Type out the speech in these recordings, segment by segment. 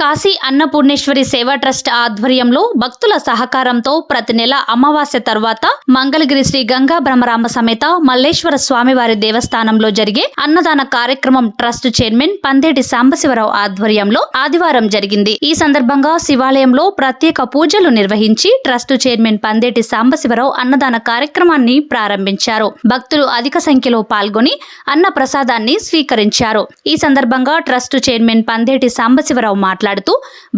కాశీ అన్నపూర్ణేశ్వరి సేవా ట్రస్ట్ ఆధ్వర్యంలో భక్తుల సహకారంతో ప్రతి నెల అమావాస్య తర్వాత మంగళగిరి శ్రీ గంగా బ్రహ్మరామ సమేత మల్లేశ్వర స్వామివారి దేవస్థానంలో జరిగే అన్నదాన కార్యక్రమం ట్రస్ట్ చైర్మన్ పందేటి సాంబశివరావు ఆధ్వర్యంలో ఆదివారం జరిగింది. ఈ సందర్భంగా శివాలయంలో ప్రత్యేక పూజలు నిర్వహించి ట్రస్ట్ చైర్మన్ పందేటి సాంబశివరావు అన్నదాన కార్యక్రమాన్ని ప్రారంభించారు. భక్తులు అధిక సంఖ్యలో పాల్గొని అన్న ప్రసాదాన్ని స్వీకరించారు. ఈ సందర్భంగా ట్రస్ట్ చైర్మన్ పందేటి సాంబశివరావు మాట్లాడుతూ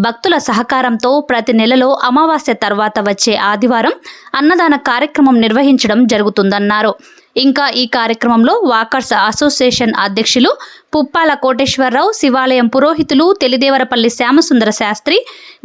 భక్తుల సహకారంతో ప్రతి నెలలో అమావాస్య తర్వాత వచ్చే ఆదివారం అన్నదాన కార్యక్రమం నిర్వహించడం జరుగుతుందన్నారు. ఇంకా ఈ కార్యక్రమంలో వాకర్స్ అసోసియేషన్ అధ్యక్షులు పుప్పాల కోటేశ్వరరావు శివాలయం పురోహితులు తెలిదేవరపల్లి శ్యామసుందర శాస్త్రి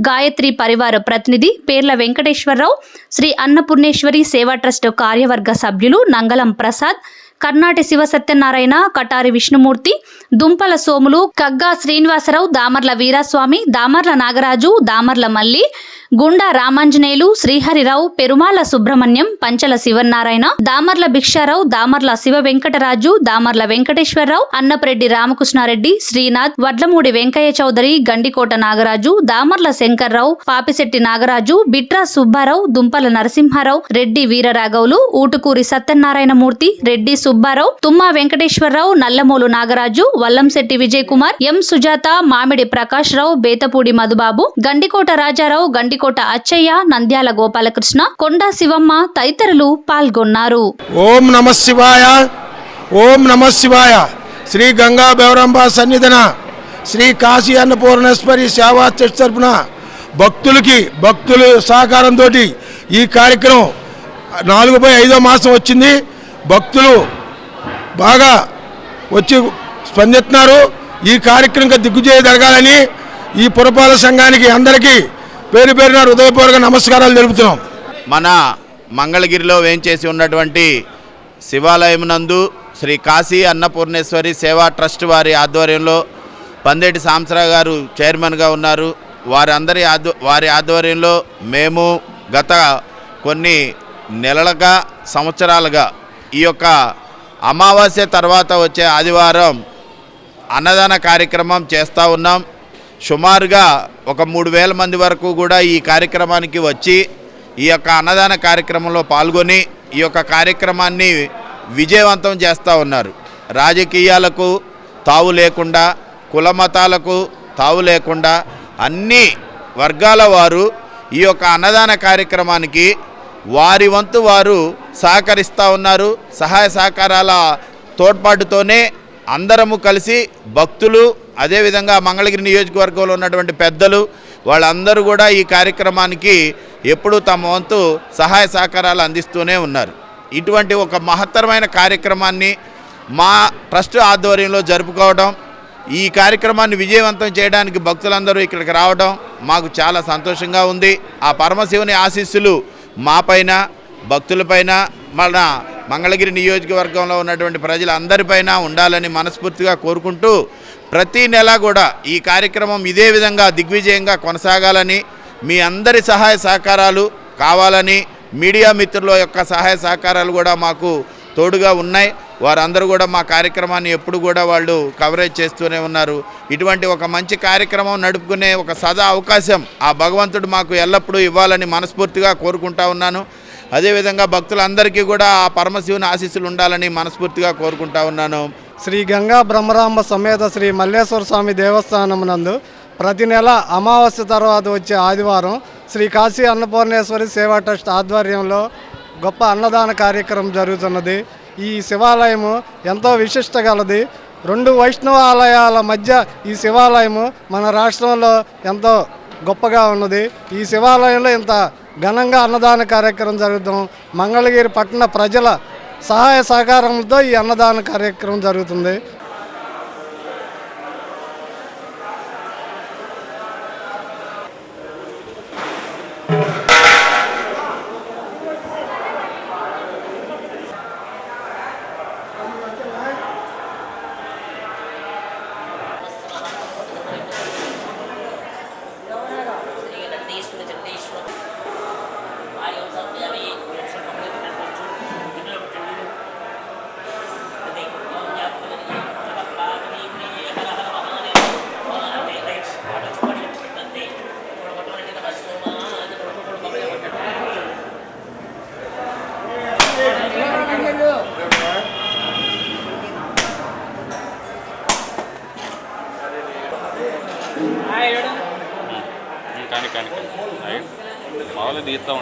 గాయత్రి పరివార ప్రతినిధి పేర్ల వెంకటేశ్వరరావు శ్రీ అన్నపూర్ణేశ్వరి సేవా ట్రస్ట్ కార్యవర్గ సభ్యులు నంగలం ప్రసాద్ కర్ణాటి శివ సత్యనారాయణ కటారి విష్ణుమూర్తి దుంపల సోములు కగ్గా శ్రీనివాసరావు దామర్ల వీరాస్వామి దామర్ల నాగరాజు దామర్ల మల్లి గుండా రామాంజనేయులు శ్రీహరిరావు పెరుమాల సుబ్రహ్మణ్యం పంచల శివనారాయణ దామర్ల భిక్షారావు దామర్ల శివ వెంకటరాజు దామర్ల వెంకటేశ్వరరావు అన్నపరెడ్డి రామకృష్ణారెడ్డి శ్రీనాథ్ వడ్లమూడి వెంకయ్య చౌదరి గండికోట నాగరాజు దామర్ల శంకర్రావు పాపిశెట్టి నాగరాజు బిట్రా సుబ్బారావు దుంపల నరసింహారావు రెడ్డి వీరరాఘవులు ఊటుకూరి సత్యనారాయణమూర్తి రెడ్డి సుబ్బారావు తుమ్మా వెంకటేశ్వరరావు నల్లమూలు నాగరాజు వల్లంశెట్టి విజయ్ కుమార్ ఎం సుజాత మామిడి ప్రకాష్ రావు బేతపూడి మధుబాబు గండికోట రాజారావు గండి గండికోట అచ్చయ్య నంద్యాల గోపాలకృష్ణ కొండా శివమ్మ తదితరులు పాల్గొన్నారు. ఓం నమ శివాయ. ఓం నమ శివాయ. శ్రీ గంగా బెవరంబ సన్నిధన. శ్రీ కాశీ అన్నపూర్ణేశ్వరి సేవా ట్రస్ట్ తరపున భక్తులకి భక్తుల సహకారంతో ఈ కార్యక్రమం నాలుగు బై ఐదో మాసం వచ్చింది. భక్తులు బాగా వచ్చి స్పందిస్తున్నారు. ఈ కార్యక్రమం దిగ్గుజేయ జరగాలని ఈ పురపాలక సంఘానికి అందరికీ పేరు పేరున హృదయపూర్వక నమస్కారాలు తెలుపుతున్నాం. మన మంగళగిరిలో వేంచేసి ఉన్నటువంటి శివాలయం నందు శ్రీ కాశీ అన్నపూర్ణేశ్వరి సేవా ట్రస్ట్ వారి ఆధ్వర్యంలో పందేటి సాంసరా గారు చైర్మన్గా ఉన్నారు. వారందరి ఆధ్వ వారి ఆధ్వర్యంలో మేము గత కొన్ని నెలలుగా సంవత్సరాలుగా ఈ యొక్క అమావాస్య తర్వాత వచ్చే ఆదివారం అన్నదాన కార్యక్రమం చేస్తూ ఉన్నాం. సుమారుగా ఒక మూడు వేల మంది వరకు కూడా ఈ కార్యక్రమానికి వచ్చి ఈ యొక్క అన్నదాన కార్యక్రమంలో పాల్గొని ఈ యొక్క కార్యక్రమాన్ని విజయవంతం చేస్తూ ఉన్నారు. రాజకీయాలకు తావు లేకుండా కుల మతాలకు తావు లేకుండా అన్ని వర్గాల వారు ఈ యొక్క అన్నదాన కార్యక్రమానికి వారి వంతు వారు సహకరిస్తూ ఉన్నారు. సహాయ సహకారాల తోడ్పాటుతోనే అందరము కలిసి భక్తులు అదేవిధంగా మంగళగిరి నియోజకవర్గంలో ఉన్నటువంటి పెద్దలు వాళ్ళందరూ కూడా ఈ కార్యక్రమానికి ఎప్పుడూ తమ వంతు సహాయ సహకారాలు అందిస్తూనే ఉన్నారు. ఇటువంటి ఒక మహత్తరమైన కార్యక్రమాన్ని మా ట్రస్ట్ ఆధ్వర్యంలో జరుపుకోవడం ఈ కార్యక్రమాన్ని విజయవంతం చేయడానికి భక్తులందరూ ఇక్కడికి రావడం మాకు చాలా సంతోషంగా ఉంది. ఆ పరమశివుని ఆశీస్సులు మాపైన భక్తులపైన మన మంగళగిరి నియోజకవర్గంలో ఉన్నటువంటి ప్రజలందరిపైన ఉండాలని మనస్ఫూర్తిగా కోరుకుంటూ ప్రతి నెల కూడా ఈ కార్యక్రమం ఇదే విధంగా దిగ్విజయంగా కొనసాగాలని మీ అందరి సహాయ సహకారాలు కావాలని మీడియా మిత్రుల యొక్క సహాయ సహకారాలు కూడా మాకు తోడుగా ఉన్నాయి. వారందరూ కూడా మా కార్యక్రమాన్ని ఎప్పుడు కూడా వాళ్ళు కవరేజ్ చేస్తూనే ఉన్నారు. ఇటువంటి ఒక మంచి కార్యక్రమం నడుపుకునే ఒక సదా అవకాశం ఆ భగవంతుడు మాకు ఎల్లప్పుడూ ఇవ్వాలని మనస్ఫూర్తిగా కోరుకుంటా ఉన్నాను. అదేవిధంగా భక్తులందరికీ కూడా ఆ పరమశివుని ఆశీస్సులు ఉండాలని మనస్ఫూర్తిగా కోరుకుంటా ఉన్నాను. శ్రీ గంగా బ్రహ్మరాంబ సమేత శ్రీ మల్లేశ్వర స్వామి దేవస్థానం నందు ప్రతి నెల అమావాస్య తర్వాత వచ్చే ఆదివారం శ్రీ కాశీ అన్నపూర్ణేశ్వరి సేవా ట్రస్ట్ ఆధ్వర్యంలో గొప్ప అన్నదాన కార్యక్రమం జరుగుతున్నది. ఈ శివాలయము ఎంతో విశిష్ట గలది. రెండు వైష్ణవ ఆలయాల మధ్య ఈ శివాలయము మన రాష్ట్రంలో ఎంతో గొప్పగా ఉన్నది. ఈ శివాలయంలో ఇంత ఘనంగా అన్నదాన కార్యక్రమం జరుగుతాం. మంగళగిరి పట్టణ ప్రజల సహాయ సహకారంతో ఈ అన్నదాన కార్యక్రమం జరుగుతుంది. మెకానికల్ రైట్ మామూలుగా తీస్తూ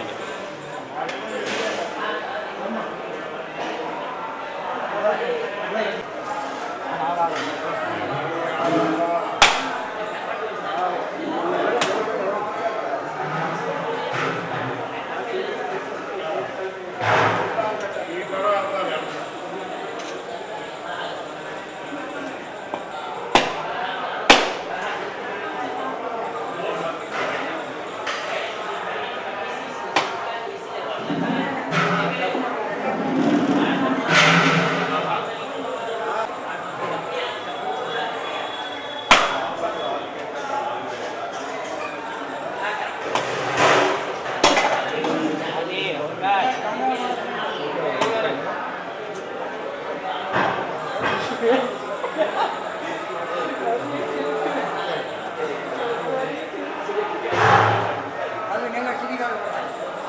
A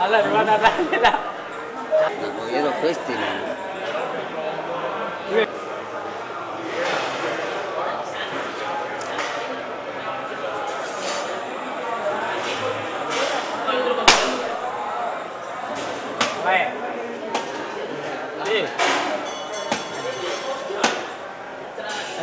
Hola, hermana, dámela. La cogieron festival.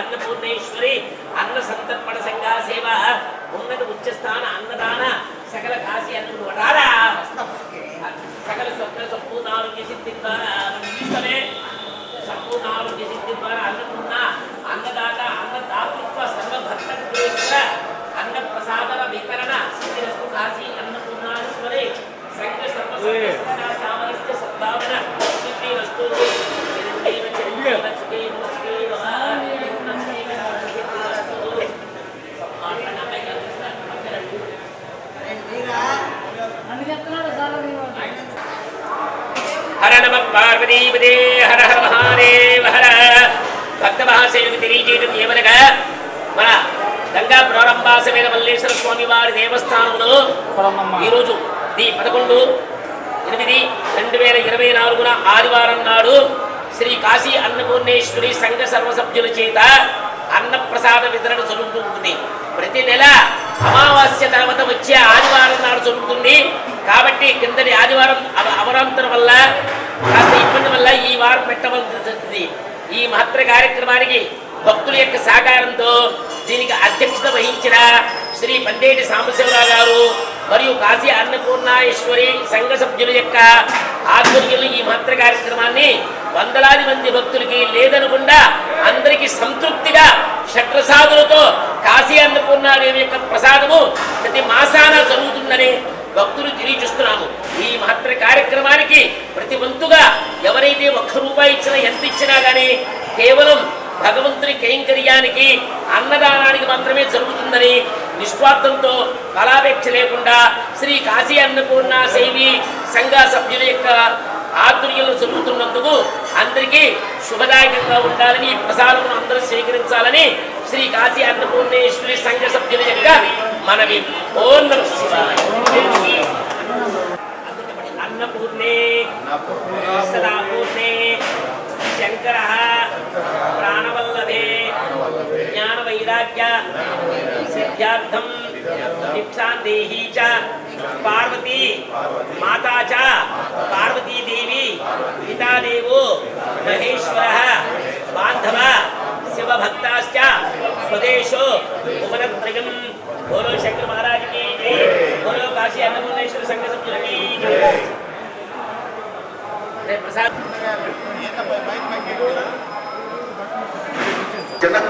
Annapurneshwari అన్న సంతర్పణ సంఘా సేవ ఉన్నత ఉచ్చస్థాన అన్నదాన సకల కాశీ అన్నపూర్ణారా సకల స్వప్న హర నమ పార్వతీపదే హర హర మహాదేవ హర భక్త మహాశైలకు తెలియజేయడం ఏమనగా మన గంగా ప్రారంభ సమేత మల్లేశ్వర స్వామి వారి దేవస్థానంలో ఈరోజు ది పదకొండు ఎనిమిది రెండు వేల ఇరవై నాలుగున ఆదివారం నాడు శ్రీ కాశీ అన్నపూర్ణేశ్వరి సంఘ సర్వసభ్యుల చేత అన్నప్రసాద వితరణ జరుగుతుంది ప్రతి నెల అమావాస్య తర్వాత వచ్చే ఆదివారం నాడు జరుగుతుంది. కాబట్టి కిందటి ఆదివారం అవ- అవరాంతరం వల్ల కాస్త ఇబ్బంది వల్ల ఈ వారం పెట్టవలసి ఈ మహత్తర కార్యక్రమానికి భక్తుల యొక్క సహకారంతో దీనికి అధ్యక్షత వహించిన శ్రీ పందేటి సాంబశివరావు గారు మరియు కాశీ అన్నపూర్ణేశ్వరి సంఘ సభ్యుల యొక్క ఆధ్వర్యంలో ఈ మహత్తర కార్యక్రమాన్ని వందలాది మంది భక్తులకి లేదనకుండా అందరికీ సంతృప్తిగా షట్రసాదులతో కాశీ అన్నపూర్ణాదేవి యొక్క ప్రసాదము ప్రతి మాసాన జరుగుతుందని భక్తులు తెలియజేస్తున్నాము ఈ మహత్తర కార్యక్రమానికి ప్రతి వంతుగా ఎవరైతే ఒక్క రూపాయి ఇచ్చినా ఎంత ఇచ్చినా కానీ కేవలం భగవంతుని కైంకర్యానికి అన్నదానానికి మాత్రమే జరుగుతుందని నిస్వార్థంతో ఫలాపేక్ష లేకుండా శ్రీ కాశీ అన్నపూర్ణ శైవి సంఘ సభ్యుల యొక్క ఆధ్వర్యంలో జరుగుతున్నందుకు అందరికీ శుభదాయకంగా ఉండాలని ఈ ప్రసాదమును అందరూ స్వీకరించాలని శ్రీ కాశీ అన్నపూర్ణేశ్వరి సంఘ సభ్యుల యొక్క మనవి ఓం నమ శివాయ అన్నపూర్ణే సదాపూర్ణే శంకర ప్రాణవల్లభే జ్ఞాన వైరాగ్య సిద్ధ్యార్థం దీక్షాందేహీ చ పార్వతీ మాతా చ పార్వతీదేవి పితాదేవో మహేశ్వర బాంధవ శివభక్తాశ్చ స్వదేశో భువనత్రయం बोलो शंकर महाराज की बोलो काशी अन्नपूर्णेश्वर शंकर सब्जी की प्रसाद जनक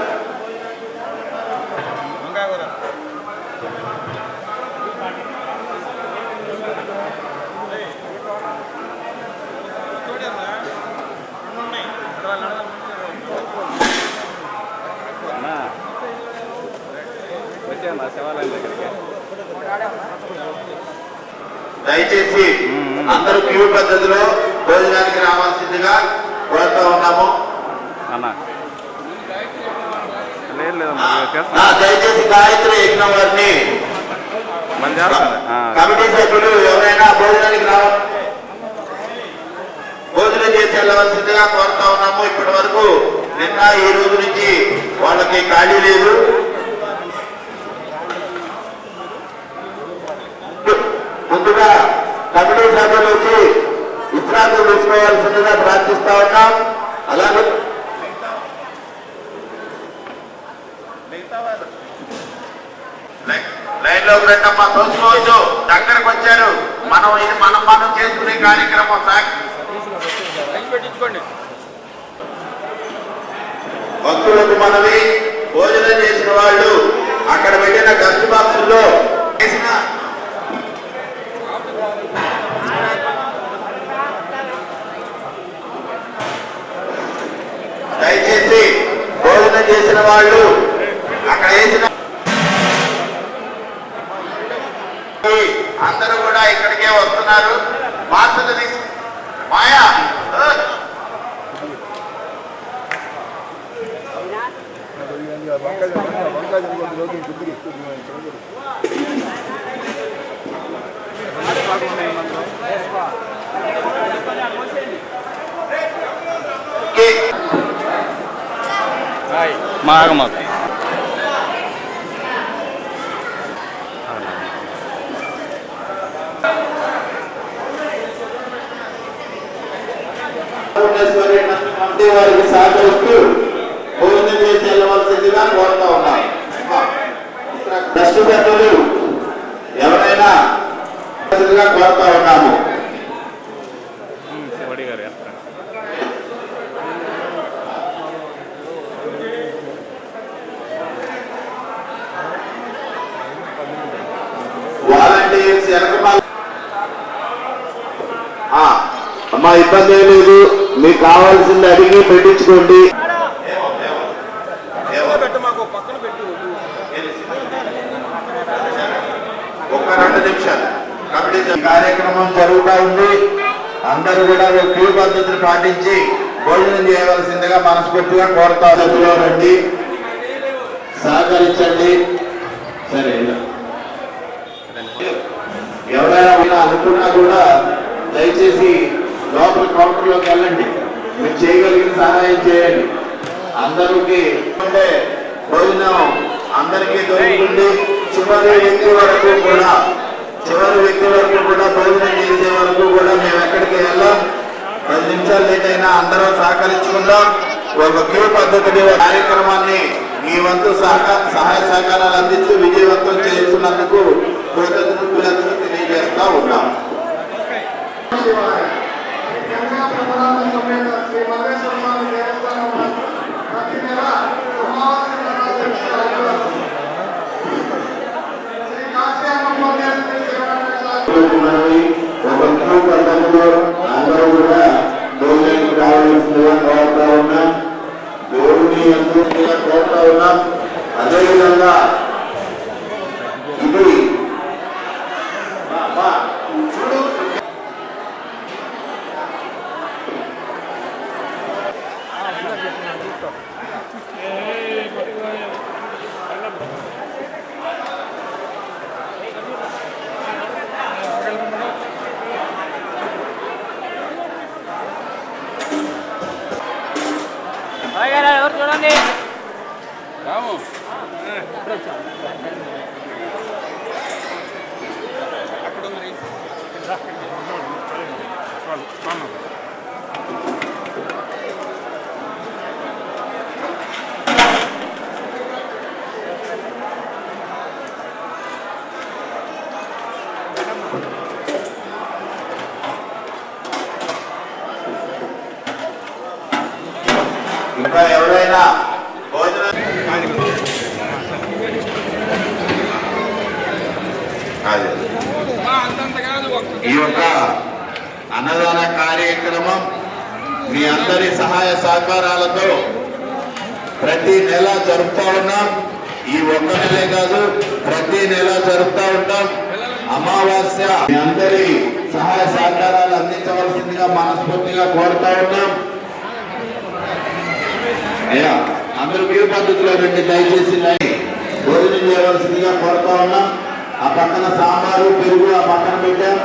లేదమ్మా దయచేసి గాయత్రి యజ్ఞం వారిని కమిటీ సభ్యులు ఎవరైనా భోజనానికి రావాలి భోజనం చేసి వెళ్ళవలసిందిగా కోరుతా ఉన్నాము. ఇప్పటి వరకు నిన్న ఈ రోజు నుంచి వాళ్ళకి ఖాళీ లేదు. ముందుగా కమిటీ సభ్యులు వచ్చి విశ్రాంతి తీసుకోవాల్సిందిగా ప్రార్థిస్తా ఉన్నాం. అలాగే లైన్లో రెండమ్మా తోసుకోవచ్చు దగ్గరకు వచ్చారు. మనం ఇది మనం మనం చేసుకునే కార్యక్రమం సాగి భక్తులకు మనవి భోజనం చేసిన వాళ్ళు అక్కడ పెట్టిన గంజు బాక్సుల్లో వేసిన దయచేసి భోజనం చేసిన వాళ్ళు అందరూ కూడా ఇక్కడికే వస్తున్నారు. బాధ్యత తీసు మాయా? ఆ! ట్రస్ట్ వారికి సహకరిస్తూ భోజనం చేసి వెళ్ళవలసిందిగా కోరుతా ఉన్నాం. ట్రస్ట్ సభ్యులు ఎవరైనా కోరుతా ఉన్నాము. వాలంటీర్స్ వెనకమాల మా ఇబ్బంది ఏం లేదు. మీకు కావాల్సింది అడిగి పెట్టించుకోండి. ఒక రెండు నిమిషాలు. కార్యక్రమం జరుగుతూ ఉంది. అందరూ కూడా క్యూ పద్ధతిని పాటించి భోజనం చేయవలసిందిగా మనస్ఫూర్తిగా కోరుతా రండి. సహకరించండి. సరే. ఎవరైనా అనుకున్నా కూడా దయచేసి లోపల కౌంటర్లోకి వెళ్ళండి. మీరు చేయగలిగిన సహాయం చేయండి. అందరికి అంటే భోజనం అందరికీ దొరుకుతుంది. చివరి వ్యక్తి వరకు కూడా చివరి వ్యక్తి వరకు కూడా భోజనం చేసే వరకు కూడా మేము ఎక్కడికి వెళ్ళాం. పది నిమిషాలు లేట్ అయినా అందరం సహకరించుకుందాం. ఒక క్యూ పద్ధతిని కార్యక్రమాన్ని మీ వంతు సహకార సహాయ సహకారాలు అందిస్తూ విజయవంతం చేస్తున్నందుకు కృతజ్ఞతలు తెలియజేస్తా ఉన్నాం. కోరుతా ఉన్నాం అదేవిధంగా ఇదే ఇంకా ఎవరైనా భోజనం కాదు. ఈ యొక్క అన్నదాన కార్యక్రమం మీ అందరి సహాయ సహకారాలతో ప్రతి నెల జరుపుతా ఉన్నాం. ఈ ఒక్క నెలే కాదు ప్రతి నెల జరుపుతా ఉంటాం. అమావాస్య. మీ అందరి సహాయ సహకారాలు అందించవలసిందిగా మనస్ఫూర్తిగా కోరుతా ఉన్నాం. అయ్యా అందరూ క్యూ పద్ధతిలో రండి దయచేసి భోజనం చేయవలసిందిగా కోరుతా ఉన్నాం. ఆ పక్కన సాంబారు పెరుగు ఆ పక్కన పెట్టాం.